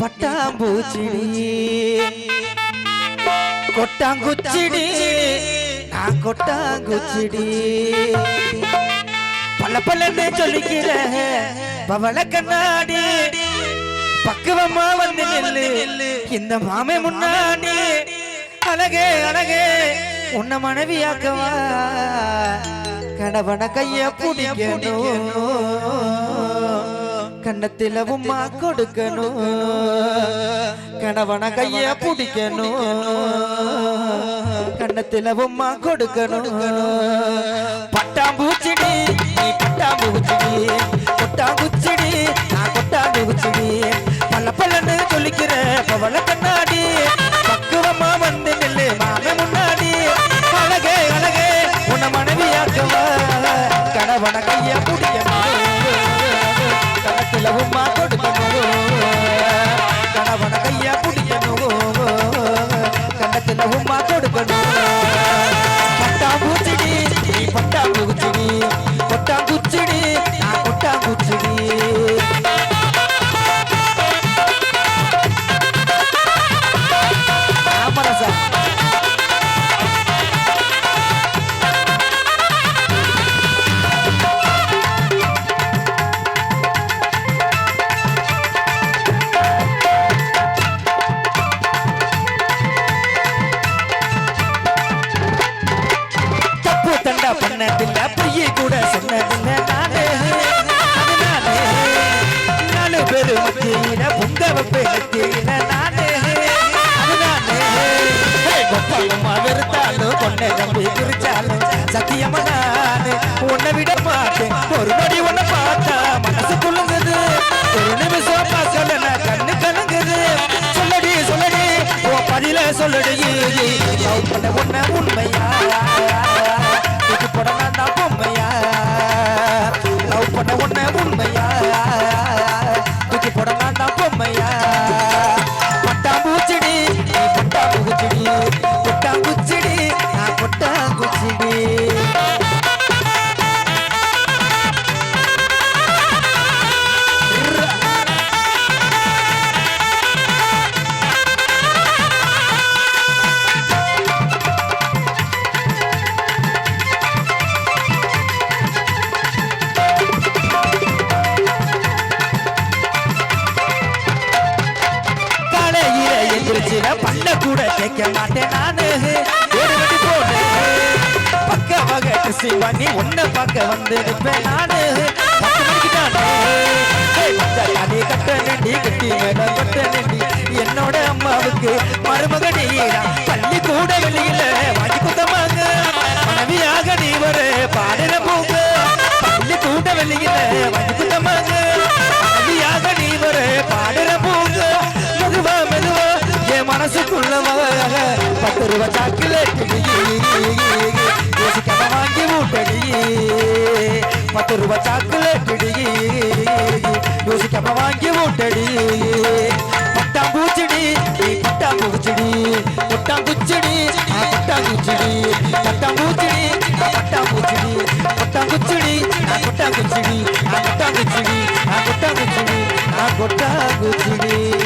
பட்டாம்பூச்சிடி. கொட்டாங்குச்சிடி. நான் கொட்டாங்குச்சிடி. பல பலன்னு சொல்லிக்கிற பவள கண்ணாடி. பக்குவமா வந்து நெல்லு. இந்த மாமே முன்னாடி. அழகே அழகே உன்னை மனைவியாக்கவா. கடவன கைய பிடிக்கணும். கண்ணத்தில உம்மா கொடுக்கணும். கணவன கைய பிடிக்கணும். கண்ணத்தில உம்மா கொடுக்கணும். பட்டாம்பூச்சிடி நீ பட்டாம்பூச்சிடி கொட்டாங்குச்சிடி கணத்துல உம்மா கொடுக்கணும் பட்டாம்பூச்சிடி நீ பட்டாம்பூச்சிடி கொட்டாங்குச்சிடி நான் பண்ணதில்ல பொய்ய கூட சொன்னதில்ல. நானே அது நானே நாலு பேரு மத்தியில பொங்க வைப்பே நானே அது வெறுத்தாலும் கொண்டை நம்பி குறிச்சாலும் சத்தியமா நானு உன்னை விட மாட்டேன். ஒரு நொடி உன்னை பார்த்தா மனசு குலுங்குது. ஒரு நிமிஷம் பார்க்கல நான் கண்ணு கலங்குது. சொல்லடி சொல்லடி உன் பதில சொல்லடி. பண்ண உன்னை உண்மையா? பண்ண உன்னை உண்மையா பண்ண கூட கேட்க மாட்டேன் நானு. ஒரு பக்க வகை கிறிஸ்டி பண்ணி உன்னை பார்க்க வந்திருப்பேன் நானு. பத்து மணிக்கு தானே? ஏய், கட்ட நெண்டி கட்டி என்னோட அம்மாவுக்கு மருமகடி பள்ளி கூட வெளியில வாங்கி குத்தமாங்க மனைவியாக நீ வர பாடுற போங்க பள்ளி கூட வெளியில பத்து ரூபா சாக்கிலேட் யோசிக்காம வாங்கி மூட்டடி பத்து ரூபா சாக்கிலேட் யோசிக்காம வாங்கி மூட்டடி பட்டாம்பூச்சிடி குச்சடி பட்டாம்பூச்சிடி குச்சடி நான் பூச்சடி பட்டாம்பூச்சிடி பூச்சடி பட்டாம்பூச்சிடி குச்சடி நான் குச்சடி நான் குச்சடி நான் குச்சடி நான் குச்சடி